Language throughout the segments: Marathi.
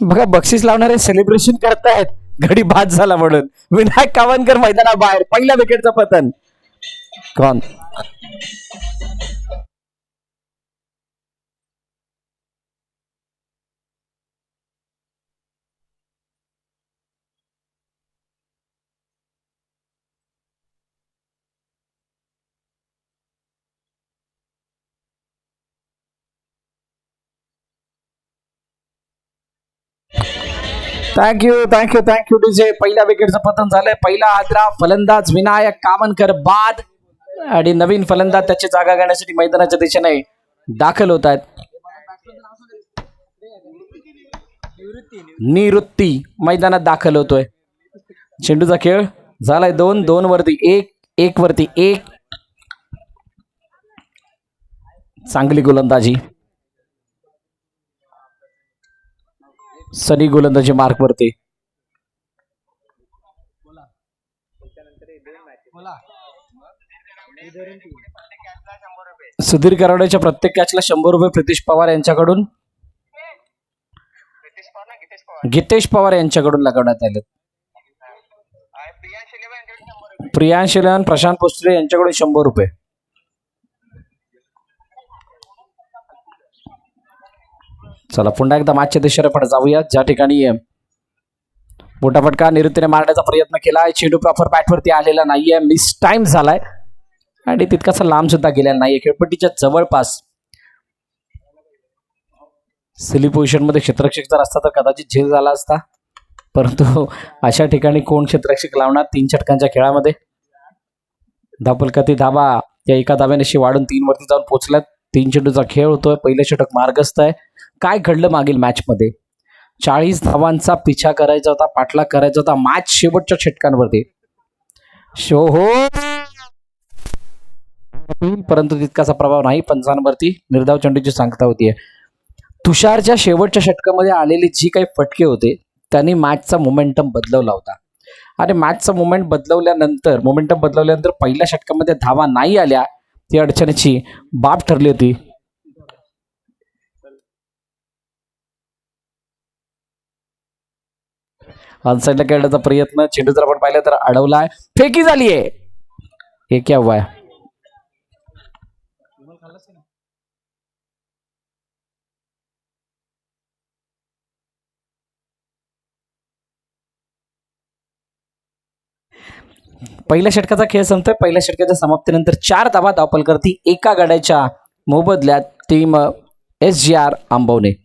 बघा बक्षीस लावणारे सेलिब्रेशन करतायत. घडी बाद झाला म्हणून. विनायक कावनकर मैदानाबाहेर पहिल्या विकेटचं पतन. कॉन thank you thank you thank you DJ पहिल्या विकेटचं पतन झालंय. पहिला आदरा फलंदाज विनायक कामनकर बाद. आणि नवीन फलंदाज त्याची जागा घेण्यासाठी मैदानाच्या दिशेने दाखल होत आहेत निवृत्ती मैदानात दाखल होतोय. चेंडूचा खेळ झालाय दोन दोन वरती एक एक वरती एक. चांगली गोलंदाजी. सनी गोलंदाजी मार्क वरती. सुधीर कराड्याच्या प्रत्येक कॅचला शंभर रुपये प्रितेश पवार यांच्याकडून. गीतेश पवार यांच्याकडून लागवण्यात आले प्रियांश इलेवन प्रशांत पोस्टरे यांच्याकडून शंभर रुपये. चला पुन्हा एकदा मागच्या दिशेने पण जाऊया. ज्या ठिकाणी अं, मोठा फटका निवृत्तीने मारण्याचा प्रयत्न केलाय. चेंडू प्रॉपर बॅटवरती आलेला नाहीये. मिस टाइम झालाय. आणि तितकासा लांब सुद्धा गेलेला नाहीये. खेळपट्टीच्या जवळपास सिली पोझिशनमध्ये क्षेत्रक्षक जर असता तर कदाचित झेल झाला असता. परंतु अशा ठिकाणी कोण क्षेत्रक्षक लावणार? तीन षटकांच्या खेळामध्ये. धापलकती धाबा या एका धाब्यानेशी वाढून तीन वरती जाऊन पोहोचल्यात. तीन चेंडूचा खेळ होतोय पहिलं षटक मार्गस्थ आहे. काय घडलं मागील मॅच मध्ये चाळीस धावांचा पिछा करायचा होता पाठलाग करायचा होता मॅच शेवटच्या षटकांवरती. शो हो! परंतु तितकाचा प्रभाव नाही पंचांवरती निर्धाव चेंडूची सांगता होतीये. तुषारच्या शेवटच्या षटकामध्ये आलेले जी काही फटके होते त्यांनी मॅचचा मोमेंटम बदलवला होता. आणि मॅचचा मोमेंट बदलवल्यानंतर मोमेंटम बदलवल्यानंतर पहिल्या षटकामध्ये धावा नाही आल्या ती अडचणीची बाब ठरली होती. ऑनसाईडला खेळण्याचा प्रयत्न चेंडू जर आपण पाहिलं तर अडवलाय. फेकी झालीये. हे क्या हुआ है पहिल्या षटकाचा खेळ संपतोय. पहिल्या षटकाच्या समाप्तीनंतर चार धावा धावपल करती एका गाड्याच्या मोबदल्यात team S G R Ambavane.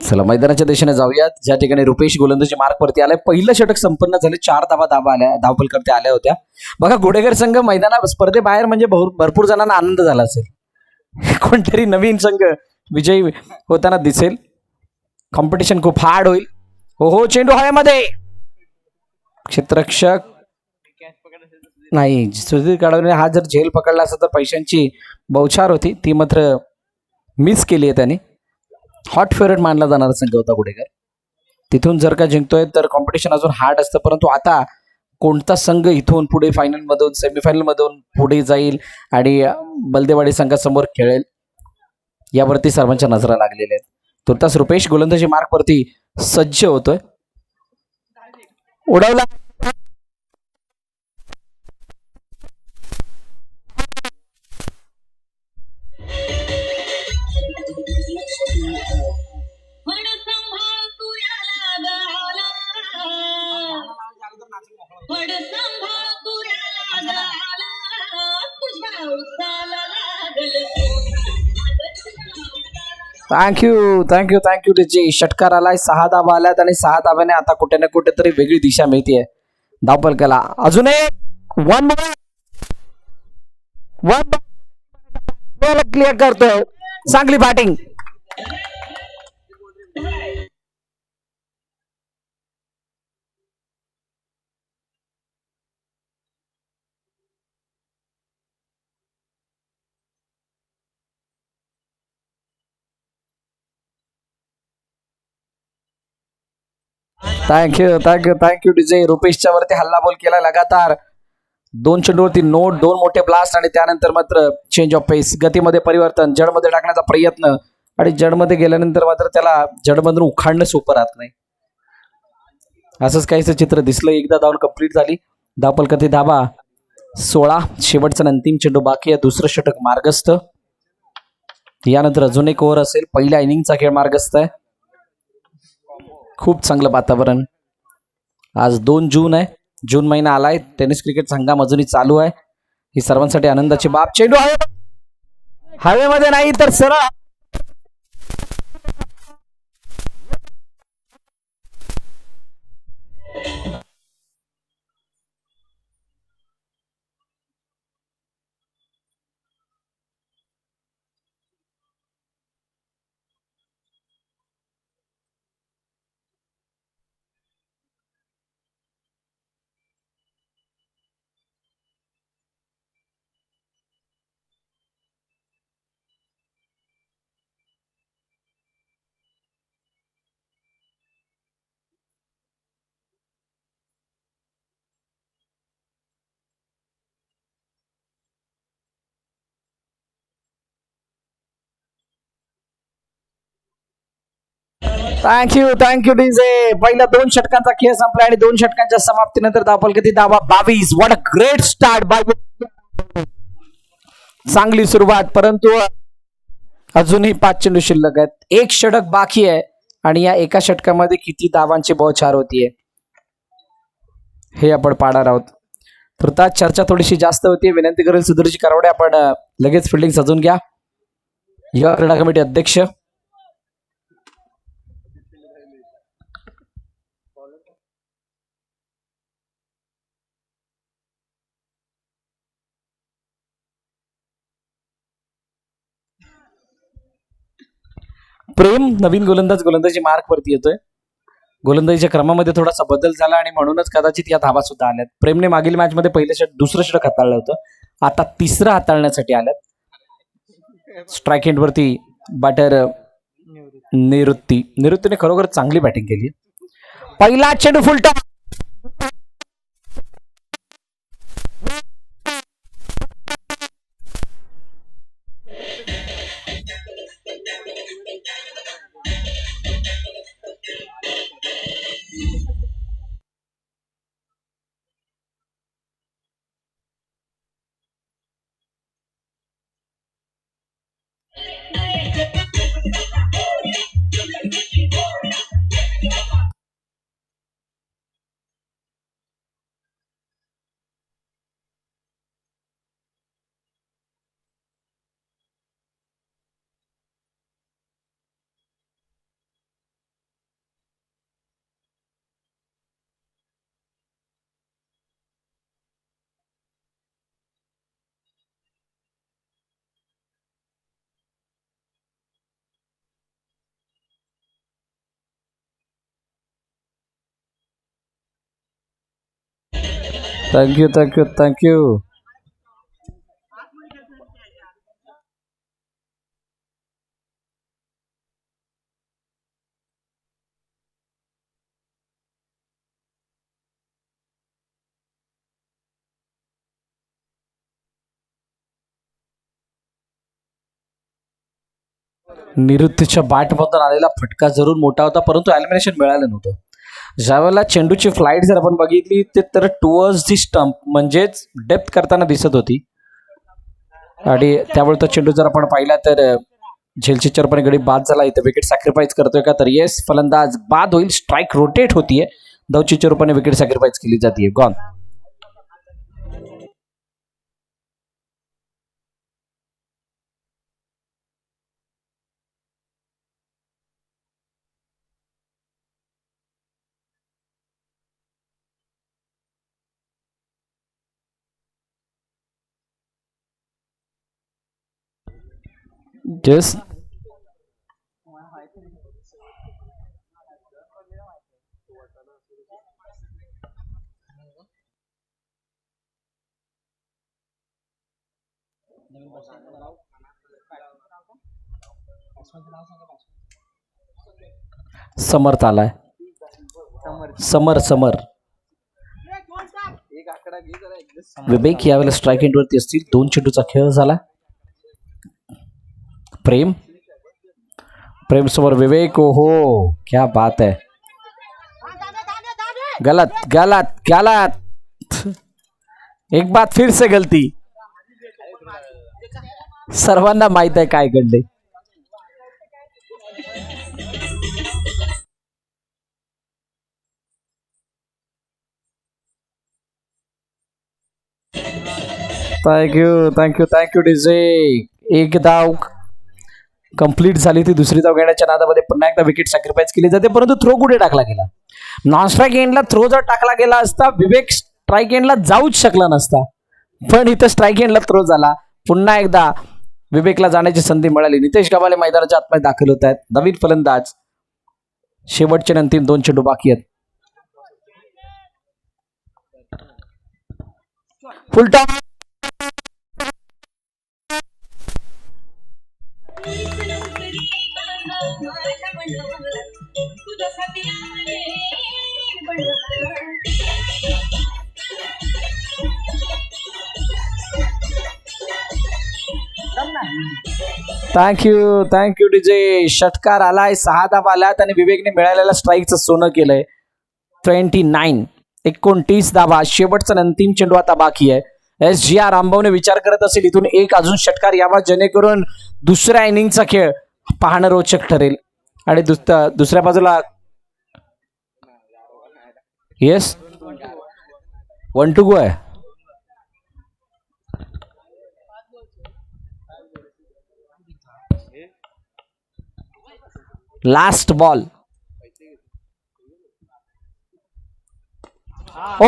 चला मैदानाच्या दिशेने जाऊयात. ज्या ठिकाणी रुपेश गोलंदाजी मार्गवरती आलाय पहिलं षटक संपन्न झाले. चार धावा धावा आल्या धावपल करते आल्या होत्या. बघा गोडेकर संघ मैदाना स्पर्धेबाहेर म्हणजे भरपूर जणांना आनंद झाला असेल. कोणतरी नवीन संघ विजयी होताना दिसेल. कॉम्पिटिशन खूप हार्ड होईल. हो हो चेंडू हळ्यामध्ये. क्षेत्ररक्षक नाही सुधीर काढवणे हा जर झेल पकडला असता तर पैशांची बौछार होती. ती मात्र मिस केली आहे त्याने. हॉट फेवरेट मानला जाणारा संघ होता गुडेकर तिथून जर का जिंकतोय तर कॉम्पिटिशन अजून हार्ड असतं. परंतु आता कोणता संघ इथून पुढे फायनल मधून सेमीफायनल मधून पुढे जाईल आणि बलदेवाडी संघासमोर खेळेल यावरती सर्वांच्या नजरा लागलेल्या आहेत. तुर्तास रुपेश गोलंदाजी मार्कवरती सज्ज होतोय. उडवला. Thank you thank you thank you DJ षटकार आलाय सहा दाबा आल्यात आणि सहा धाब्याने आता कुठे ना कुठेतरी वेगळी दिशा मिळतीये. धावपलकाला अजून एक वन वन क्लिअर करतोय. चांगली batting thank you thank you thank you DJ रुपेशच्या वरती हल्लाबोल केला लगातार. दोन चेंडूवरती नोट दोन मोठे ब्लास्ट आणि त्यानंतर मात्र चेंज ऑफ पेस गतीमध्ये परिवर्तन जडमध्ये टाकण्याचा प्रयत्न आणि जडमध्ये गेल्यानंतर मात्र त्याला जडमधून उखाडणं सोपं राहत नाही. असंच काहीच चित्र दिसलं. एकदा धावून कंप्लीट झाली. धावपलकती धाबा सोळा. शेवटचा अंतिम चेंडू बाकी आहे. दुसरं षटक मार्गस्थ. यानंतर अजून एक ओव्हर असेल. पहिल्या इनिंगचा खेळ मार्गस्थ आहे. खूप चांगलं वातावरण. आज दोन जून आहे. जून महिना आलाय. टेनिस क्रिकेट संघाम अजूनही चालू आहे. ही सर्वांसाठी आनंदाची बाब. चेंडू हवे हवेमध्ये नाही तर सरळ थँक्यू थँक्यू डीजे पहिल्या दोन षटकांचा खेळ संपला आणि दोन षटकांच्या समाप्तीनंतर दापल किती? दाबा बावीस. What a great start by चांगली सुरुवात परंतु अजूनही पाच चेंडू शिल्लक आहेत. एक षटक बाकी आहे आणि या एका षटकामध्ये किती धावांची बौछार होतीये. हे आपण पाहणार आहोत. तर त्यात चर्चा थोडीशी जास्त होती विनंती करेल सुधीरजी करावडे आपण लगेच फिल्डिंग सजून घ्या. युवा क्रीडा कमिटी अध्यक्ष. प्रेम नवीन गोलंदाज गोलंदाजी मार्क वरती येतोय. गोलंदाजीच्या क्रमामध्ये थोडासा बदल झाला आणि म्हणूनच कदाचित या धाबा सुद्धा आल्यात. प्रेमने मागील मॅच मध्ये पहिलं षट दुसरं षटक हाताळलं होतं. आता तिसरं हाताळण्यासाठी आल्यात. स्ट्राईक एंड वरती बॅटर निवृत्ती. निवृत्तीने खरोखर चांगली बॅटिंग केली. पहिला चेंडू फुलटा थँक्यू थँक्यू थँक्यू निवृत्तीच्या बॅटमधून आलेला फटका जरूर मोठा होता परंतु ॲलिमिनेशन मिळालं नव्हतं. ज्यावेळेला चेंडूची फ्लाईट जर आपण बघितली ते तर टुवर्ड्स दी स्टंप म्हणजेच डेप्थ करताना दिसत होती. आणि त्यामुळे तो चेंडू जर आपण पाहिला तर अं, झेलचिचरपणे गडी बाद झाला इथं विकेट सॅक्रिफाईस करतोय का तर येस फलंदाज बाद होईल स्ट्राईक रोटेट होतीये. दवचिच्या रूपाने विकेट सॅक्रिफाईस केली जाते गॉन येस समर्थ आलाय. समर समर. विवेक यावेळेला स्ट्राईक एंडवरती असतील. दोन चेंडूचा खेळ झाला प्रेम? प्रेम समोर विवेक हो क्या बात है। गलत गलत गलत। एक बात फिर से गलती। सर्वांना माहित आहे काय घडले थँक्यू थँक्यू थँक्यू डीजे एक धाव कंप्लीट झाली ती दुसरी धाव घेण्याच्या नादामध्ये पुन्हा एकदा विकेट सॅक्रिफाईस केली जाते परंतु थ्रो कुठे टाकला गेला? नॉन स्ट्राईक एंडला थ्रो जर टाकला गेला असता विवेक स्ट्राईक एंडला जाऊच शकला नसता. पण इथं स्ट्राईक एंडला थ्रो झाला. पुन्हा एकदा विवेकला जाण्याची संधी मिळाली. नितेश गबाले मैदानाच्या आतमध्ये दाखल होत आहेत. नवीन फलंदाज. शेवटचे अंतिम दोन चेंडू बाकी आहेत. फुलटा थँक्यू थँक्यू डीजे षटकार आलाय सहा धाव आल्यात आणि विवेकने मिळालेल्या स्ट्राईकचं सोनं केलंय. ट्वेंटी नाईन एकोणतीस धावा. शेवटचा आणि अंतिम चेंडू आता बाकी आहे. एस जी आर आंबवने विचार करत असेल इथून एक अजून षटकार यावा जेणेकरून दुसऱ्या इनिंगचा खेळ पाहणं रोचक ठरेल. आणि दुसऱ्या बाजूला येस वन टू गो आहे. Last ball. ओ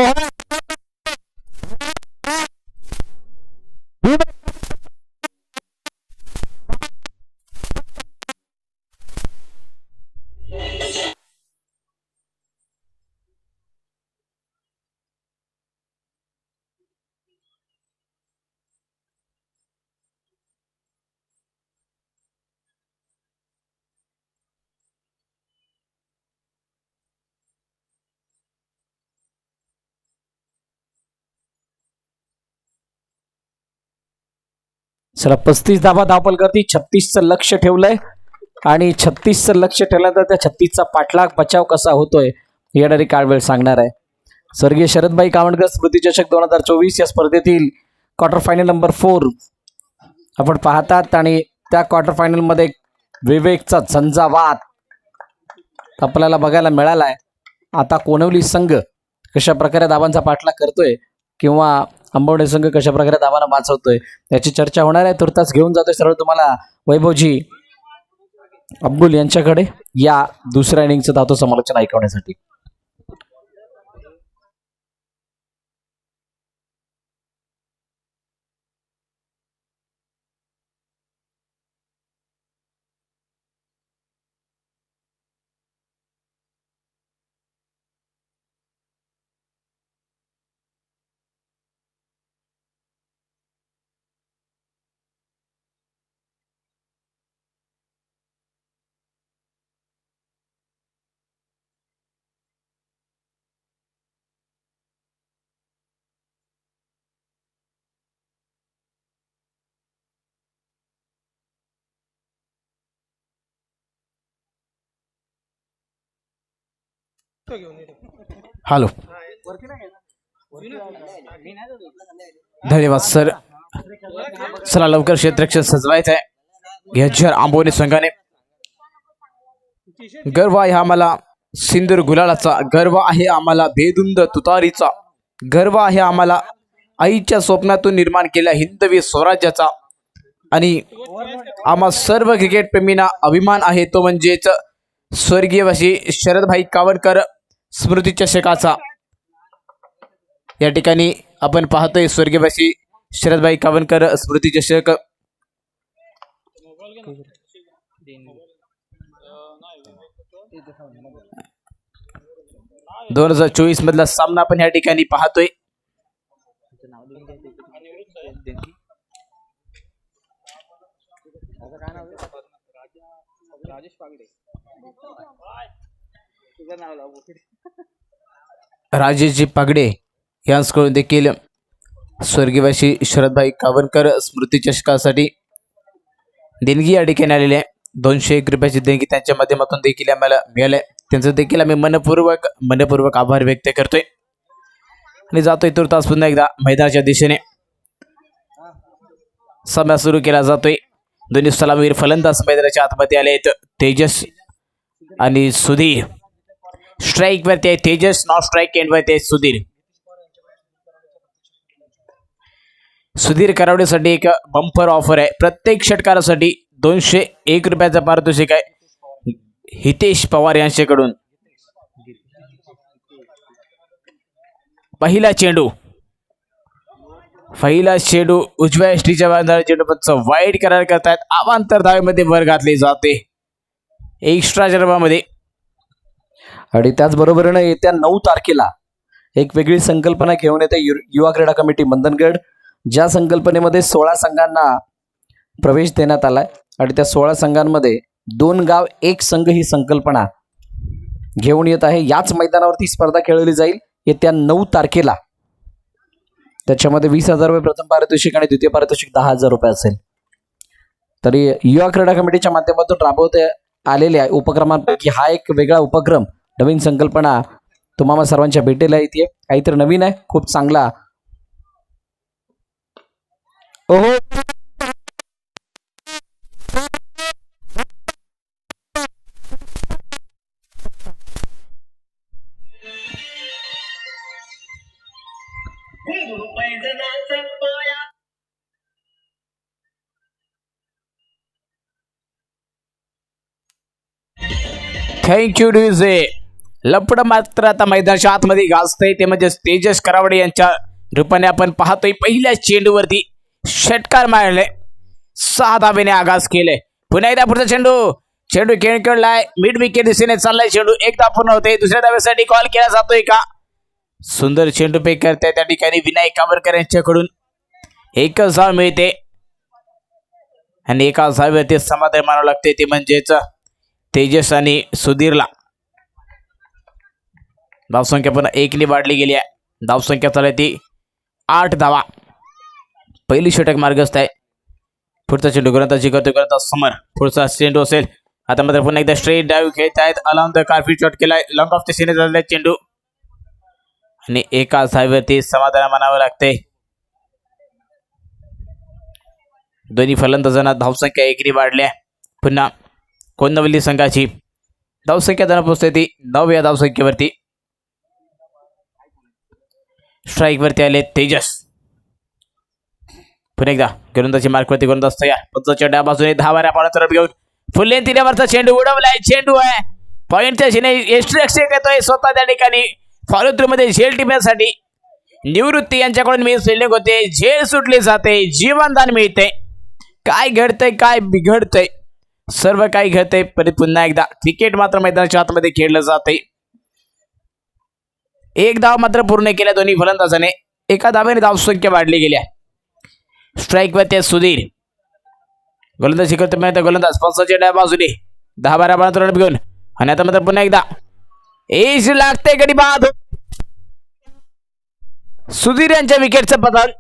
चला पस्तीस धावा धावपल करती छत्तीसचं लक्ष ठेवलंय. आणि छत्तीसचं लक्ष ठेवल्यानंतर त्या छत्तीसचा पाठलाग बचाव कसा होतोय येणारी काळ वेळ सांगणार आहे. स्वर्गीय शरदबाई कावणकर स्मृती चषक दोन हजार चोवीस या स्पर्धेतील क्वार्टर फायनल नंबर फोर आपण पाहतात आणि त्या क्वार्टर फायनलमध्ये विवेकचा झंझावात आपल्याला बघायला मिळालाय. आता कोणवली संघ कशा प्रकारे धावांचा पाठलाग करतोय किंवा आंबवडे संघ कशा प्रकारे धावांना वाचवतोय याची चर्चा होणार आहे. तुर्तास घेऊन जातोय सरळ तुम्हाला वैभवजी अब्दुल यांच्याकडे या दुसऱ्या इनिंगचं धावतो समालोचन ऐकवण्यासाठी. हॅलो. धन्यवाद सर. चला लवकर क्षेत्ररक्षण सजवायचं आहे ह्याच्यावर आंबोने संघाने. गर्व आहे आम्हाला सिंदूर गुलालाचा. गर्व आहे आम्हाला बेदुंद तुतारीचा. गर्व आहे आम्हाला आईच्या स्वप्नातून निर्माण केल्या हिंदवी स्वराज्याचा. आणि आम्हा सर्व क्रिकेट प्रेमींना अभिमान आहे तो म्हणजेच स्वर्गीयवासी शरदभाई कावडकर. स्मृतीचषकाचा या ठिकाणी आपण पाहतोय स्वर्गीयवासी शरदभाई कावणकर स्मृतीचषक दोन हजार चोवीस मधला सामना आपण या ठिकाणी पाहतोय. राजेश पागडे. तुझं नाव लाव. राजेशजी पागडे यांच्याकडून देखील स्वर्गीवासी शरदभाई कावनकर स्मृती चषकासाठी देणगी या ठिकाणी आलेली आहे. दोनशे एक रुपयाची देणगी त्यांच्या माध्यमातून देखील आम्हाला मिळालं आहे. त्यांचं देखील आम्ही मनपूर्वक मनपूर्वक आभार व्यक्त करतोय. आणि जातोय तुर्तास पुन्हा एकदा मैदानाच्या दिशेने. सामना सुरू केला जातोय. दोन्ही सलामीवीर फलंदाज मैदानाच्या आतमध्ये आले आहेत. तेजस आणि सुधीर. स्ट्राईक वरती आहे तेजस नॉन स्ट्राईक एंड वरती आहे सुधीर. सुधीर करावडेसाठी एक बंपर ऑफर आहे. प्रत्येक षटकारासाठी दोनशे एक रुपयाचा पारितोषिक आहे. हितेश पवार यांच्याकडून. पहिला चेंडू. पहिला चेंडू उजव्या एसटीच्या बांधाला चेंडूपंच वाईट करार करतायत. अवांतर धावेमध्ये भर घातली जाते. एक्स्ट्रा जन्मामध्ये आणि त्याचबरोबरीनं येत्या नऊ तारखेला एक वेगळी संकल्पना घेऊन येते यु युवा क्रीडा कमिटी मंदनगड ज्या संकल्पनेमध्ये सोळा संघांना प्रवेश देण्यात आलाय आणि त्या सोळा संघांमध्ये दोन गाव एक संघ ही संकल्पना घेऊन येत आहे. याच मैदानावरती स्पर्धा खेळवली जाईल येत्या नऊ तारखेला. त्याच्यामध्ये वीस हजार रुपये प्रथम पारितोषिक आणि द्वितीय पारितोषिक दहा हजार रुपये असेल. तरी युवा क्रीडा कमिटीच्या माध्यमातून राबवते आलेल्या उपक्रमांपैकी हा एक वेगळा उपक्रम नवीन संकल्पना तुम्हाला सर्वांच्या भेटेला येते. काहीतरी नवीन आहे खूप चांगला. ओहो. पैजनाचा पाया थँक्यू डीजे लपड मात्र आता मैदानाच्या आतमध्ये गाजतंय. ते म्हणजे तेजस करावडे यांच्या रूपाने आपण पाहतोय. पहिल्या चेंडूवरती षटकार मारले. सहा धाबेने आगाज केले. पुन्हा एकदा पुढचा चेंडू. चेंडू खेळ खेळलाय मिड विकेट दिशेने चाललाय चेंडू. एकदा पूर्ण होते दुसऱ्या धाब्यासाठी कॉल केला जातोय का? सुंदर चेंडू पे करते. त्या ठिकाणी विनायक कांबरकर यांच्याकडून एकच धाव मिळते. आणि एका धावेवरती समाधान मानावं लागते ते म्हणजेच तेजस आणि सुधीरला. धावसंख्या पुन्हा एकने वाढली गेली आहे. धावसंख्या चालू आहे ती आठ धावा. पहिली षटक मार्गस्थ आहे. पुढचा चेंडू ग्रंथाची करतो ग्रंथ समर. पुढचा चेंडू असेल. आता मात्र पुन्हा एकदा स्ट्रेट डाईव्ह खेळत आहेत. अलाउन द कारफी शॉट केलाय. लॉंग ऑफ दिशेने झालेला चेंडू. आणि एका धावेवरती समाधान मानावं लागते. दोन्ही फलंदाजांना धावसंख्या एकरी वाढल्या पुन्हा कोंदवली संघाची धावसंख्या जरा पोहोचते ती. नऊ या धावसंख्येवरती स्ट्राईकवरती आले तेजस. पुन्हा एकदा गोलंदाजी मार्कवरती गोलंदाज तयार पंचाच्या डाव्या बाजूने दहा बारा पावला तरफ घेऊन फुले तिन्यावरचा चेंडू उडवलाय चेंडू आहे. पॉईंटच्या शिने एक्स्ट्रा येतोय स्वतः त्या ठिकाणी फॉलो थ्रू मध्ये झेल टिपण्यासाठी निवृत्ती यांच्याकडून मी फिल्डिंग होते. झेल सुटली जाते जीवनदान मिळते. काय घडतंय काय बिघडतंय? सर्व काही घडतंय परत पुन्हा एकदा. क्रिकेट मात्र मैदानाच्या आतमध्ये खेळलं जाते एक धाव मात्र पूर्ण केल्या. दोन्ही फलंदाजाने एका धावेने धावसंख्या वाढली गेल्या स्ट्राईक वर सुधीर. गोलंदाजी करतो माहिती गोलंदाज पंचाच्या डाव्या बाजूने दहा बारा बारा तुरंत घेऊन. आणि आता मात्र पुन्हा एकदा. एज लागते गडी बाद. सुधीर यांच्या विकेटचं पतन.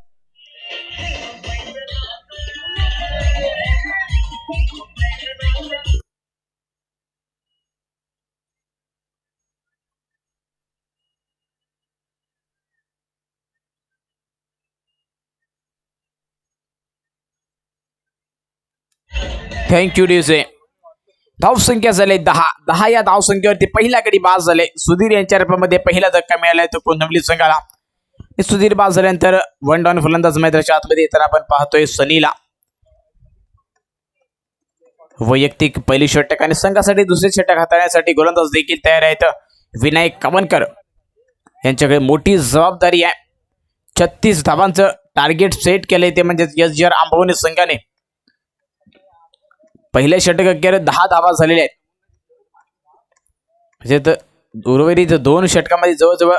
थँक्यू ड्युसे धावसंख्या झाले दहा. दहा या धावसंख्येवरती पहिल्या गडी बाद झाले. सुधीर यांच्या रूपामध्ये पहिला धक्का मिळालाय तो कोंडमली संघाला. सुधीर बाद झाल्यानंतर वन डाऊन फलंदाज मैदानाच्या आतमध्ये येताना आपण पाहतोय सनीला वैयक्तिक पहिली षटक आणि संघासाठी दुसरे षटक हाताळण्यासाठी गोलंदाज देखील तयार आहेत. विनायक कमनकर यांच्याकडे मोठी जबाबदारी आहे. छत्तीस धावांचं टार्गेट सेट केलंय ते म्हणजे एस जी आर आंबवणे संघाने. पहिल्या षटक अखेर दहा धावा झालेल्या आहेत. म्हणजे तर उर्वरित दोन षटकामध्ये जवळजवळ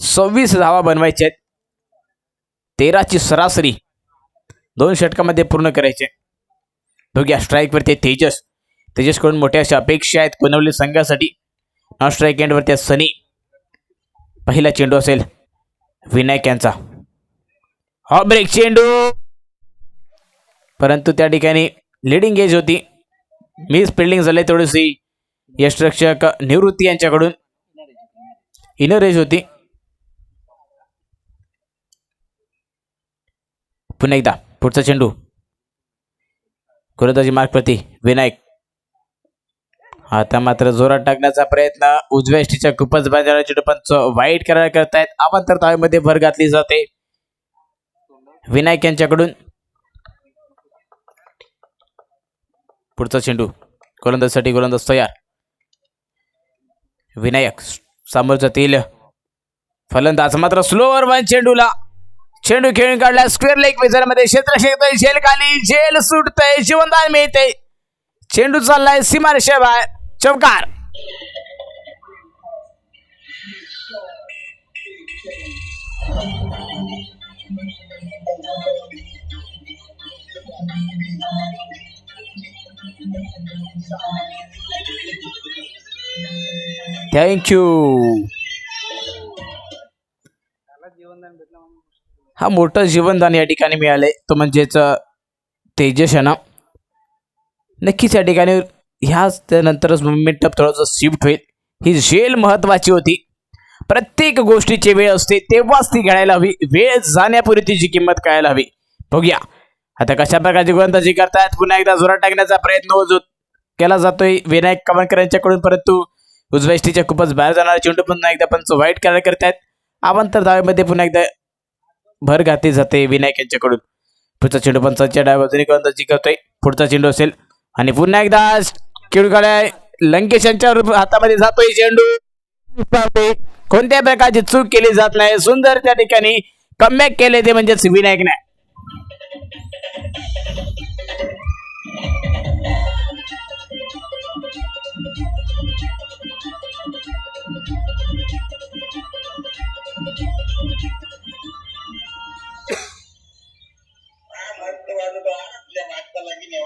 सव्वीस धावा बनवायच्या आहेत. तेराची सरासरी दोन षटकामध्ये पूर्ण करायचे. बघूया स्ट्राईकवरती आहे तेजस. तेजसकडून मोठ्या अशा अपेक्षा आहेत पुनवली संघासाठी. नॉन स्ट्राईक एंडवरती आहे सनी. पहिला चेंडू असेल विनायक यांचा. हा ब्रेक चेंडू! परंतु त्या ठिकाणी लिडिंग एज होती. मिस फिल्डिंग झाले थोडीशी. यशरक्षक निवृत्ती यांच्याकडून. इनर एज होती. पुन्हा एकदा. पुढचा चेंडू. गोलंदाजी मार्गप्रती विनायक. आता मात्र जोरात टाकण्याचा प्रयत्न. उजव्या एष्टीच्या खूपच बाजारा पंच वाईट करायला करतायत अवांतर तावेमध्ये भर घातली जाते. विनायक यांच्याकडून. पुढचा चेंडू. गोलंदाजसाठी गोलंदाज तयार. विनायक समोर जातील फलंदाज मात्र स्लोवर वन चेंडूला. चेंडू खेळून काढला स्क्वेअर लेगमध्ये क्षेत्र शेकतोय झेल खाली. झेल सुटतय जीवनदान मिळते चेंडू चाललाय सीमारेषा बाहेर चौकार थँक्यू हा मोठं जीवनदान या ठिकाणी मिळालंय. तो म्हणजेच तेजस आहे ना? नक्कीच या ठिकाणी ह्याच त्यानंतरच मोमेंटअप थोडंसं शिफ्ट होईल. ही झेल महत्वाची होती. प्रत्येक गोष्टीची वेळ असते तेव्हाच ती घडायला हवी. वेळ जाण्यापूर्वी तिची किंमत कळायला हवी. बघूया. आता कशा प्रकारची गोलंदाजी करतायत? पुन्हा एकदा जोरात टाकण्याचा प्रयत्न केला जातोय. विनायक कवणकर यांच्याकडून परंतु उजव्या खूपच बाहेर जाणारा चेंडू पुन्हा एकदा पंच वाईट कार्य करतायत. अवांतर धावेमध्ये पुन्हा एकदा भर घातली जाते विनायक यांच्याकडून. पुढचा चेंडू पंचाच्या डाव्या बाजूने गोलंदाजी करतोय. पुढचा चेंडू असेल. आणि पुन्हा एकदा खेळू काढाय लंकेश यांच्या हातामध्ये जातोय चेंडू. कोणत्या प्रकारची चूक केली जात नाही. सुंदर त्या ठिकाणी कमबॅक केले ते म्हणजेच विनायकने.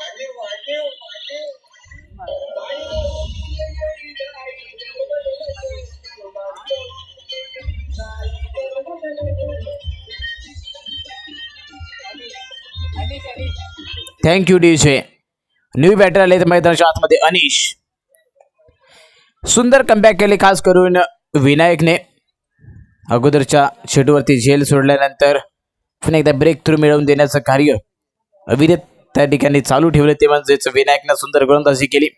વાગે વાગે વાગે थँक्यू डीजे न्यू बॅटर आले मैदानाच्या आतमध्ये अनिश. सुंदर कमबॅक केले खास करून विनायकने. अगोदरच्या शेटूवरती झेल सोडल्यानंतर पुन्हा एकदा ब्रेक थ्रू मिळवून देण्याचं कार्य अविरत त्या ठिकाणी चालू ठेवले. ते म्हणजेच विनायकनं सुंदर गोलंदाजी केली.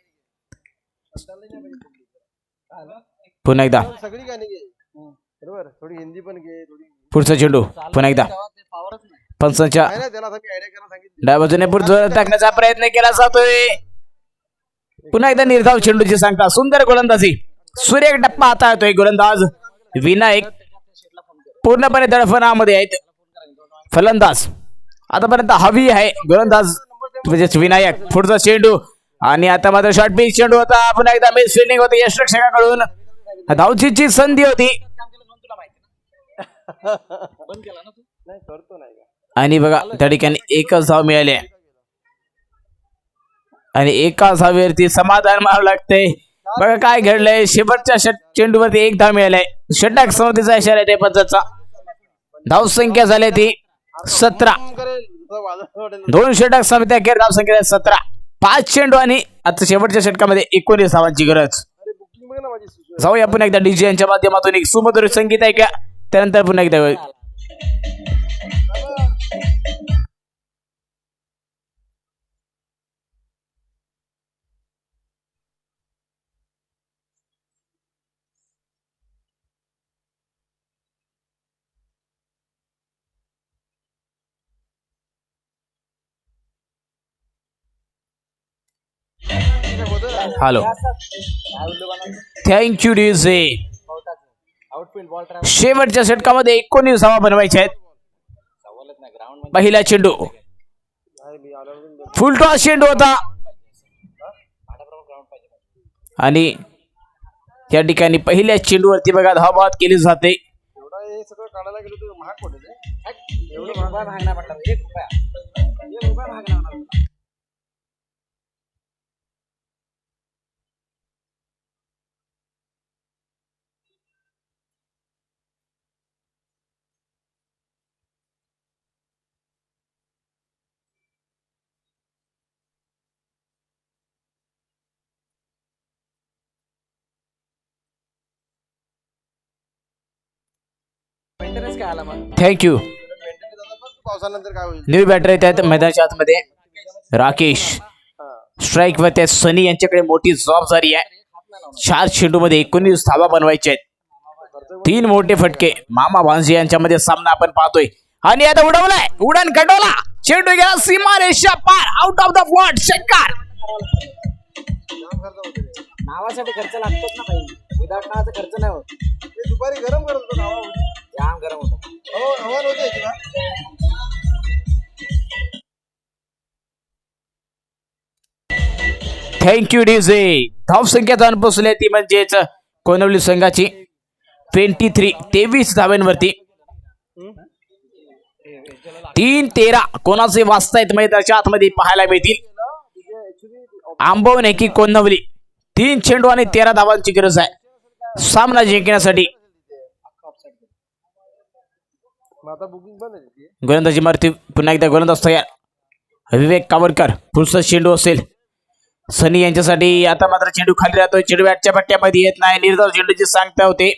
पुन्हा एकदा. पुढचा चेंडू पुन्हा एकदा. पंचांच्या आहे ना त्याला आता मी आयडिया करायला सांगितली डाव्या बाजूने पुढे जोरात टाकण्याचा प्रयत्न केला जातोय. पुन्हा एकदा निर्धाव चेंडूची सांगता सुंदर गोलंदाजी. सूर्य टप्पा आता येतोय गोलंदाज. विनायक पूर्णपणे दडफणामध्ये आहेत. फलंदाज. आतापर्यंत हवी आहे गोलंदाज. म्हणजेच विनायक पुढचा चेंडू. आणि आता मात्र शॉर्ट पिच चेंडू होता. पुन्हा एकदा मिस फिल्डिंग होती यशरक्षकाकडून. धावचीची संधी होती. नाही करतो नाही. आणि बघा त्या ठिकाणी एकच धाव मिळाली आहे. आणि एका धावेवरती समाधान मारावं लागतंय. बघा काय घडलंय. शेवटच्या षट चेंडूवरती एक धाव मिळालाय षटक समतीचा इशारा आहे पद्धतचा. धाव संख्या झाली ती सतरा. दोन षटक समित्या खेळ धाव संख्या सतरा. पाच चेंडू आणि आता शेवटच्या षटकामध्ये एकोणीस धावांची गरज. जाऊया पुन्हा एकदा डीजे यांच्या माध्यमातून. एक सुमधुर संगीत ऐका. त्यानंतर पुन्हा एकदा हॅलो थँक्यू डीजे शेवटच्या षटकामध्ये एकोणीस धावा बनवायच्या आहेत. पहिला चेंडू. फुल टॉस चेंडू होता. आणि या ठिकाणी पहिल्या चेंडूवरती बघा धावाबाद केली जाते एवढा हे सगळं काढायला गेलो तर महाग पडेल हे. एवढं रुपया महाग नाही पडणार एक रुपया एक रुपया महाग नाही होणार. काय आला मग. थँक्यू पावसानंतर काय होईल? न्यू बॅटर येत आहेत मैदानाच्या आतमध्ये. राकेश. स्ट्राईक वर त्या सनी यांच्याकडे मोठी जबाबदारी आहे. चार चेंडूमध्ये एकोणीस धावा बनवायचे आहेत. तीन मोठे फटके. मामा भांजे यांच्यामध्ये सामना आपण पाहतोय. आणि आता उडवलाय. उडण कटवला चेंडू गेला सीमा रेषा पार. आउट ऑफ द फ्लॉट षटकार जाम खर्च होते रे. नावासाठी खर्च लागतोच ना नावाचा खर्च नाही होत. दुपारी गरम करत होतो नावा होती. जाम गरम होतं. हो होते थँक्यू डीजे धाव संख्या जाऊन पोचली ती म्हणजेच कोनवली संघाची ट्वेंटी थ्री तेवीस धाव्यांवरती. तीन तेरा कोणाचे वाचतायत मैदानाच्या आतमध्ये पाहायला मिळतील. आंबवणे की कोणवली तीन चेंडू आणि तेरा धावांची गरज आहे. सामना जिंकण्यासाठी मग आता बुकिंग बंद आहे त्याची. गोलंदाजी मारती पुन्हा एकदा गोलंदाज तयार विवेक कावडकर पुढचा चेंडू असेल. सनी यांच्यासाठी आता मात्र चेंडू खाली राहतोय. चेंडू बॅटच्या पट्ट्यामध्ये येत नाही. निर्धाव चेंडूची सांगता होते.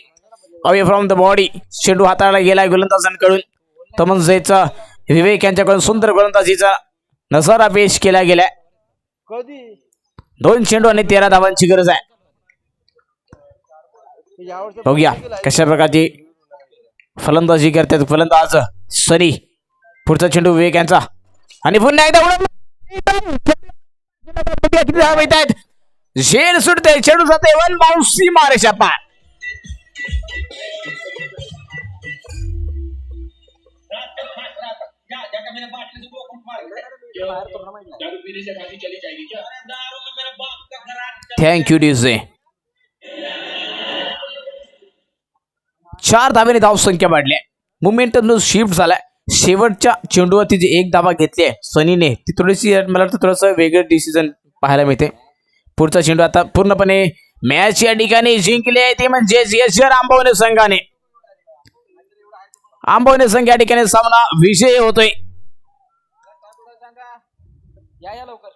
अवे फ्रॉम द बॉडी चेंडू हाताळला गेलाय गोलंदाजांकडून तो म्हणजेच विवेक यांच्याकडून सुंदर गोलंदाजीचा नजारा पेश केला गेलाय. कधी? दोन चेंडू आणि तेरा धावांची गरज आहे. बघूया कशा प्रकारची फलंदाजी करतात. फलंदाज सनी पुढचा चेंडू विवेक यांचा. आणि पुन्हा एकदा किती येत आहेत झेल सुटते. चेंडू जाते. वन बाउन्सी मारे शापा दारू में थँक्यू डीजे चार धाब्याने धाव संख्या वाढली मोमेंटम शिफ्ट झालाय. शेवटच्या चेंडूवरती जे एक धावा घेतली आहे सनीने ती थोडीशी मला वाटतं थोडंसं वेगळं डिसिजन पाहायला मिळते. पुढचा चेंडू आता पूर्णपणे मॅच या ठिकाणी जिंकली आहे ती म्हणजे आंबवणे संघाने. आंबवणे संघ या ठिकाणी सामना विजय होतोय. या लवकर.